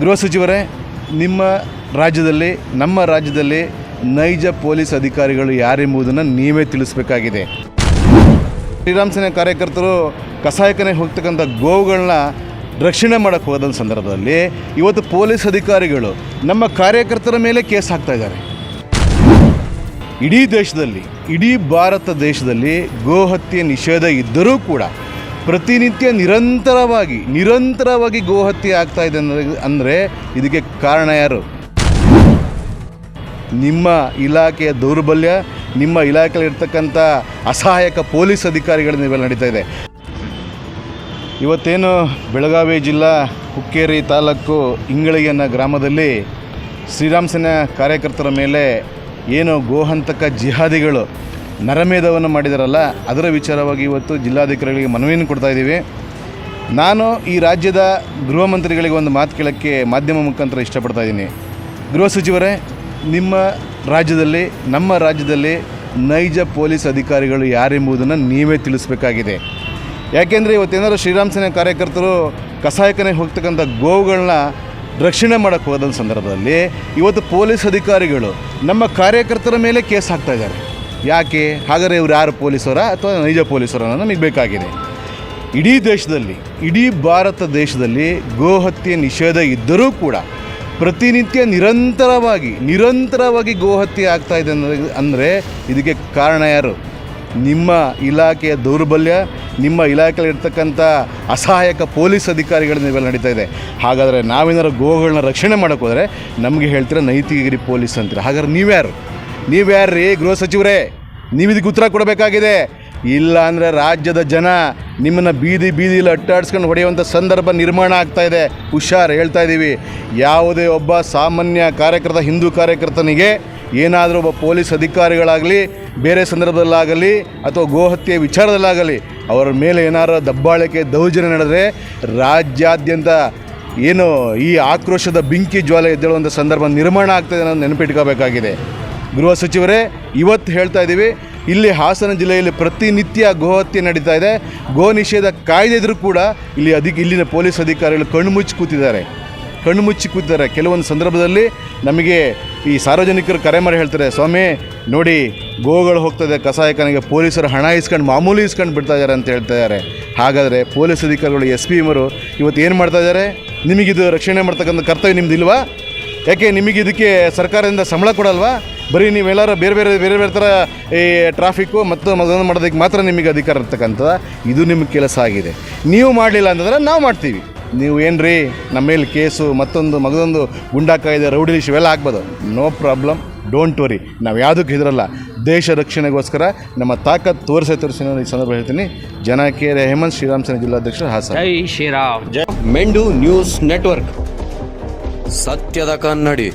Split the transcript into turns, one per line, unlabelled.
ಗೃಹ ಸಚಿವರೇ, ನಿಮ್ಮ ರಾಜ್ಯದಲ್ಲಿ, ನಮ್ಮ ರಾಜ್ಯದಲ್ಲಿ ನೈಜ ಪೊಲೀಸ್ ಅಧಿಕಾರಿಗಳು ಯಾರೆಂಬುದನ್ನು ನೀವೇ ತಿಳಿಸಬೇಕಾಗಿದೆ. ಶ್ರೀರಾಮ್ ಸೇನೆ ಕಾರ್ಯಕರ್ತರು ಕಸಾಯಕನೇ ಹೋಗ್ತಕ್ಕಂಥ ಗೋವುಗಳನ್ನ ರಕ್ಷಣೆ ಮಾಡೋಕ್ಕೆ ಹೋದ ಸಂದರ್ಭದಲ್ಲಿ ಇವತ್ತು ಪೊಲೀಸ್ ಅಧಿಕಾರಿಗಳು ನಮ್ಮ ಕಾರ್ಯಕರ್ತರ ಮೇಲೆ ಕೇಸ್ ಹಾಕ್ತಾ ಇದ್ದಾರೆ. ಇಡೀ ದೇಶದಲ್ಲಿ, ಇಡೀ ಭಾರತ ದೇಶದಲ್ಲಿ ಗೋಹತ್ಯೆ ನಿಷೇಧ ಇದ್ದರೂ ಕೂಡ ಪ್ರತಿನಿತ್ಯ ನಿರಂತರವಾಗಿ ನಿರಂತರವಾಗಿ ಗೋಹತ್ಯೆ ಆಗ್ತಾ ಇದೆ ಅಂದ್ರೆ- ಇದಕ್ಕೆ ಕಾರಣ ಯಾರು? ನಿಮ್ಮ ಇಲಾಖೆಯ ದೌರ್ಬಲ್ಯ, ನಿಮ್ಮ ಇಲಾಖೆಯಲ್ಲಿ ಇರ್ತಕ್ಕಂಥ ಅಸಹಾಯಕ ಪೊಲೀಸ್ ಅಧಿಕಾರಿಗಳು ನೀವೆಲ್ಲ ನಡೀತಾ ಇದೆ. ಇವತ್ತೇನು ಬೆಳಗಾವಿ ಜಿಲ್ಲಾ ಹುಕ್ಕೇರಿ ತಾಲೂಕು ಇಂಗಳಿಗೆ ಗ್ರಾಮದಲ್ಲಿ ಶ್ರೀರಾಮ್ ಸೇನೆ ಕಾರ್ಯಕರ್ತರ ಮೇಲೆ ಏನು ಗೋಹಂತಕ ಜಿಹಾದಿಗಳು ನರಮೇಧವನ್ನು ಮಾಡಿದಾರಲ್ಲ, ಅದರ ವಿಚಾರವಾಗಿ ಇವತ್ತು ಜಿಲ್ಲಾಧಿಕಾರಿಗಳಿಗೆ ಮನವಿಯನ್ನು ಕೊಡ್ತಾ ಇದ್ದೀವಿ. ನಾನು ಈ ರಾಜ್ಯದ ಗೃಹ ಮಂತ್ರಿಗಳಿಗೆ ಒಂದು ಮಾತು ಕೇಳೋಕ್ಕೆ ಮಾಧ್ಯಮ ಮುಖಾಂತರ ಇಷ್ಟಪಡ್ತಾ ಇದ್ದೀನಿ. ಗೃಹ ಸಚಿವರೇ, ನಿಮ್ಮ ರಾಜ್ಯದಲ್ಲಿ, ನಮ್ಮ ರಾಜ್ಯದಲ್ಲಿ ನೈಜ ಪೊಲೀಸ್ ಅಧಿಕಾರಿಗಳು ಯಾರೆಂಬುದನ್ನು ನೀವೇ ತಿಳಿಸಬೇಕಾಗಿದೆ. ಯಾಕೆಂದರೆ ಇವತ್ತೇನಾದ್ರು ಶ್ರೀರಾಮ್ ಸೇನೆ ಕಾರ್ಯಕರ್ತರು ಕಸಾಯಕನೇ ಹೋಗ್ತಕ್ಕಂಥ ಗೋವುಗಳನ್ನ ರಕ್ಷಣೆ ಮಾಡೋಕ್ಕೆ ಹೋದ ಸಂದರ್ಭದಲ್ಲಿ ಇವತ್ತು ಪೊಲೀಸ್ ಅಧಿಕಾರಿಗಳು ನಮ್ಮ ಕಾರ್ಯಕರ್ತರ ಮೇಲೆ ಕೇಸ್ ಹಾಕ್ತಾ ಇದ್ದಾರೆ. ಯಾಕೆ? ಹಾಗಾದರೆ ಇವರು ಯಾರು ಪೊಲೀಸರ ಅಥವಾ ನೈಜ ಪೊಲೀಸರ ನಮಗೆ ಬೇಕಾಗಿದೆ. ಇಡೀ ದೇಶದಲ್ಲಿ, ಇಡೀ ಭಾರತ ದೇಶದಲ್ಲಿ ಗೋಹತ್ಯೆ ನಿಷೇಧ ಇದ್ದರೂ ಕೂಡ ಪ್ರತಿನಿತ್ಯ ನಿರಂತರವಾಗಿ ನಿರಂತರವಾಗಿ ಗೋಹತ್ಯೆ ಆಗ್ತಾ ಇದೆ ಅಂದರೆ ಇದಕ್ಕೆ ಕಾರಣ ಯಾರು? ನಿಮ್ಮ ಇಲಾಖೆಯ ದೌರ್ಬಲ್ಯ, ನಿಮ್ಮ ಇಲಾಖೆಯಲ್ಲಿ ಇರ್ತಕ್ಕಂಥ ಅಸಹಾಯಕ ಪೊಲೀಸ್ ಅಧಿಕಾರಿಗಳ ಮೇಲೆ ನಡೀತಾ ಇದೆ. ಹಾಗಾದರೆ ನಾವೇನಾದ್ರು ಗೋಗಳನ್ನ ರಕ್ಷಣೆ ಮಾಡೋಕ್ಕೋದ್ರೆ ನಮಗೆ ಹೇಳ್ತೀರ ನೈತಿಕಗಿರಿ ಪೊಲೀಸ್ ಅಂತೀರ? ಹಾಗಾದ್ರೆ ನೀವ್ಯಾರು? ನೀವ್ಯಾರು ರೀ ಗೃಹ ಸಚಿವರೇ? ನೀವು ಇದಕ್ಕೆ ಉತ್ತರ ಕೊಡಬೇಕಾಗಿದೆ. ಇಲ್ಲ ಅಂದರೆ ರಾಜ್ಯದ ಜನ ನಿಮ್ಮನ್ನು ಬೀದಿ ಬೀದಿಲಿ ಅಟ್ಟಾಡ್ಸ್ಕೊಂಡು ಹೊಡೆಯುವಂಥ ಸಂದರ್ಭ ನಿರ್ಮಾಣ ಆಗ್ತಾ ಇದೆ. ಹುಷಾರ್ ಹೇಳ್ತಾ ಇದ್ದೀವಿ ಯಾವುದೇ ಒಬ್ಬ ಸಾಮಾನ್ಯ ಕಾರ್ಯಕರ್ತ, ಹಿಂದೂ ಕಾರ್ಯಕರ್ತನಿಗೆ ಏನಾದರೂ ಒಬ್ಬ ಪೊಲೀಸ್ ಅಧಿಕಾರಿಗಳಾಗಲಿ, ಬೇರೆ ಸಂದರ್ಭದಲ್ಲಾಗಲಿ ಅಥವಾ ಗೋಹತ್ಯೆ ವಿಚಾರದಲ್ಲಾಗಲಿ ಅವರ ಮೇಲೆ ಏನಾರ ದಬ್ಬಾಳಿಕೆ, ದೌರ್ಜನ್ಯ ನಡೆದರೆ ರಾಜ್ಯಾದ್ಯಂತ ಏನು ಈ ಆಕ್ರೋಶದ ಬೆಂಕಿ ಜ್ವಾಲೆ ಎದ್ದೇಳುವಂಥ ಸಂದರ್ಭ ನಿರ್ಮಾಣ ಆಗ್ತದೆ ಅನ್ನೋದು ನೆನಪಿಟ್ಕೋಬೇಕಾಗಿದೆ. ಗೃಹ ಸಚಿವರೇ, ಇವತ್ತು ಹೇಳ್ತಾ ಇದ್ದೀವಿ, ಇಲ್ಲಿ ಹಾಸನ ಜಿಲ್ಲೆಯಲ್ಲಿ ಪ್ರತಿನಿತ್ಯ ಗೋಹತ್ಯೆ ನಡೀತಾ ಇದೆ. ಗೋ ನಿಷೇಧ ಕಾಯ್ದೆ ಇದ್ರೂ ಕೂಡ ಇಲ್ಲಿ ಅಧಿಕ ಇಲ್ಲಿನ ಪೊಲೀಸ್ ಅಧಿಕಾರಿಗಳು ಕಣ್ಣು ಮುಚ್ಚಿ ಕೂತಿದ್ದಾರೆ. ಕಣ್ಣು ಮುಚ್ಚಿ ಕೂತಿದ್ದಾರೆ. ಕೆಲವೊಂದು ಸಂದರ್ಭದಲ್ಲಿ ನಮಗೆ ಈ ಸಾರ್ವಜನಿಕರು ಕರೆ ಮಾಡಿ ಹೇಳ್ತಾರೆ, ಸ್ವಾಮಿ, ನೋಡಿ, ಗೋಗಳು ಹೋಗ್ತದೆ ಕಸಾಯಕನಿಗೆ ಪೊಲೀಸರು ಹಣ ಇಸ್ಕೊಂಡು, ಮಾಮೂಲಿ ಇಸ್ಕೊಂಡು ಬಿಡ್ತಾ ಇದ್ದಾರೆ ಅಂತ ಹೇಳ್ತಾ ಇದ್ದಾರೆ. ಹಾಗಾದರೆ ಪೊಲೀಸ್ ಅಧಿಕಾರಿಗಳು, ಎಸ್ ಪಿ ಎಮರು ಇವತ್ತು ಏನು ಮಾಡ್ತಾ ಇದ್ದಾರೆ? ನಿಮಗಿದು ರಕ್ಷಣೆ ಮಾಡ್ತಕ್ಕಂಥ ಕರ್ತವ್ಯ ನಿಮ್ದು ಇಲ್ವಾ ಯಾಕೆ ನಿಮಗಿದಕ್ಕೆ ಸರ್ಕಾರದಿಂದ ಸಂಬಳ ಕೊಡಲ್ವಾ? ಬರೀ ನೀವೆಲ್ಲರ ಬೇರೆ ಬೇರೆ ಬೇರೆ ಬೇರೆ ಥರ ಈ ಟ್ರಾಫಿಕ್ಕು ಮತ್ತು ಮಗದೊಂದು ಮಾಡೋದಕ್ಕೆ ಮಾತ್ರ ನಿಮಗೆ ಅಧಿಕಾರ ಇರ್ತಕ್ಕಂಥದ್ದು. ಇದು ನಿಮ್ಮ ಕೆಲಸ ಆಗಿದೆ. ನೀವು ಮಾಡಲಿಲ್ಲ ಅಂತಂದರೆ ನಾವು ಮಾಡ್ತೀವಿ. ನೀವು ಏನು ರೀ ನಮ್ಮ ಮೇಲೆ ಕೇಸು ಮತ್ತೊಂದು ಮಗದೊಂದು ಗುಂಡಾ ಕಾಯ್ದೆ ರೌಡಿ ಇವೆಲ್ಲ ಆಗ್ಬೋದು ನೋ ಪ್ರಾಬ್ಲಮ್ ಡೋಂಟ್ ವರಿ ನಾವು ಯಾವುದಕ್ಕೆ ಹೆದರಲ್ಲ ದೇಶ ರಕ್ಷಣೆಗೋಸ್ಕರ ನಮ್ಮ ತಾಕತ್ ತೋರಿಸೇ ತೋರಿಸಿ ನಾನು ಈ ಸಂದರ್ಭ ಹೇಳ್ತೀನಿ. ಜನಕೇರೆ ಹೇಮಂತ್ ಶ್ರೀರಾಮ್ ಸೇನೆ ಜಿಲ್ಲಾಧ್ಯಕ್ಷರು ಹಾಸನ.
ಜೈ ಶ್ರೀರಾಮ್.
ಮೆಂಡು ನ್ಯೂಸ್ ನೆಟ್ವರ್ಕ್. ಸತ್ಯದ ಕನ್ನಡಿ.